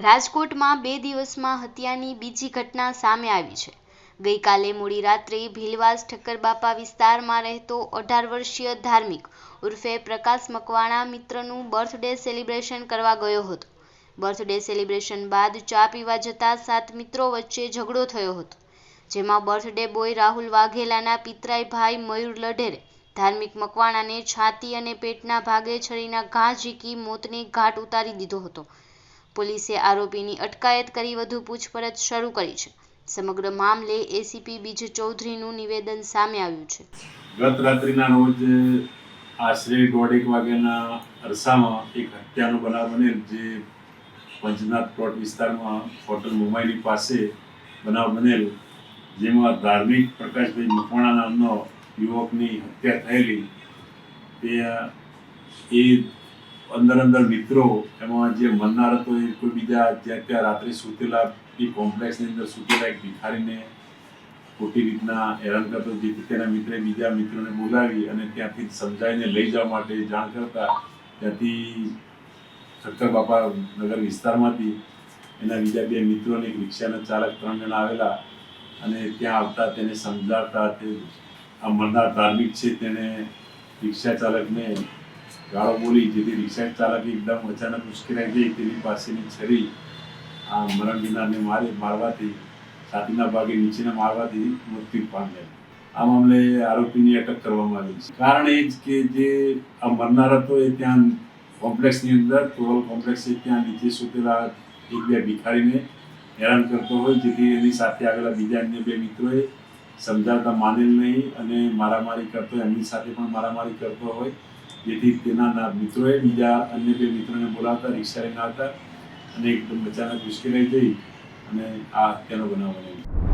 રાજકોટમાં બે દિવસમાં હત્યાની બીજી ઘટના સામે આવી છે. ગઈકાલે મોડી રાત્રે ભીલવાસ ઠક્કરબાપા વિસ્તારમાં રહેતો અઢાર વર્ષીય ધાર્મિક ઉર્ફે પ્રકાશ મકવાણા મિત્રનું બર્થડે સેલિબ્રેશન કરવા ગયો હતો. બર્થડે સેલિબ્રેશન બાદ ચા પીવા જતા સાત મિત્રો વચ્ચે ઝઘડો થયો હતો. જેમાં બર્થડે બોય રાહુલ વાઘેલાના પિતરાઈ ભાઈ મયુર લઢેરે, ધાર્મિક મકવાણાને છાતી અને પેટના ભાગે છરીના ઘા ઝીકી મોતને ઘાટ ઉતારી દીધો હતો. પોલીસે આરોપીની અટકાયત કરી વધુ પૂછપરછ શરૂ કરી છે. સમગ્ર મામલે એસીપી બીજ ચૌધરીનું નિવેદન સામે આવ્યું છે. ગત રાત્રિના રોજ આશરે દોઢેક વાગ્યાના અરસામાં એક હત્યાનો બનાવ બનેલ જે પંચનાથ પ્લોટ વિસ્તારમાં હોટલ મુંબઈની પાસે બનાવ બનેલ, જેમાં ધાર્મિક પ્રકાશભાઈ મકવાણા નામનો યુવકની હત્યા થયેલી. તે એ અંદર અંદર મિત્રો, એમાં જે મનનાર હતો એ કોઈ બીજા જ્યાં ત્યાં રાત્રે સૂતેલા, એ કોમ્પ્લેક્સની અંદર સૂતેલા એક ભિખારીને ખોટી રીતના હેરાન કરતો, જેથી તેના મિત્રે બીજા મિત્રોને બોલાવી અને ત્યાંથી સમજાવીને લઈ જવા માટે જાણ કરતા, ત્યાંથી ઠક્કર બાપા નગર વિસ્તારમાંથી એના બીજા બે મિત્રો અને એક રિક્ષાના ચાલક ત્રણ જણા આવેલા અને ત્યાં આવતા તેને સમજાવતા તે આ મરનાર ધાર્મિક છે, તેણે રિક્ષા ચાલકને ગાળો બોલી જેથી રિક્ષા ચાલક એકદમ અચાનક મુશ્કેલાઈ ગઈ તેની પાસેની છરી આ મરણ ગિનારને મારી મારવાથી, છાતીના ભાગે નીચેના મારવાથી મૃત્યુ પામ્યા આ મામલે આરોપીની અટક કરવામાં આવી છે. કારણ એ જ કે જે આ મરનાર હતો એ ત્યાં કોમ્પ્લેક્સની અંદર, ટોલ કોમ્પ્લેક્સ ત્યાં નીચે સૂતેલા એક બે ભિખારીને હેરાન કરતો હોય, જેથી એની સાથે આવેલા બીજા અન્ય બે મિત્રોએ સમજાવતા માનેલ નહીં અને મારામારી કરતો એમની સાથે પણ મારામારી કરતો હોય. જેથી તેના મિત્રોએ બીજા અન્ય બે મિત્રોને બોલાવતા રિક્ષા લઈને આવતા અને એકદમ અચાનક મુશ્કેલી થઈ અને આ હત્યાનો બનાવ બનેલો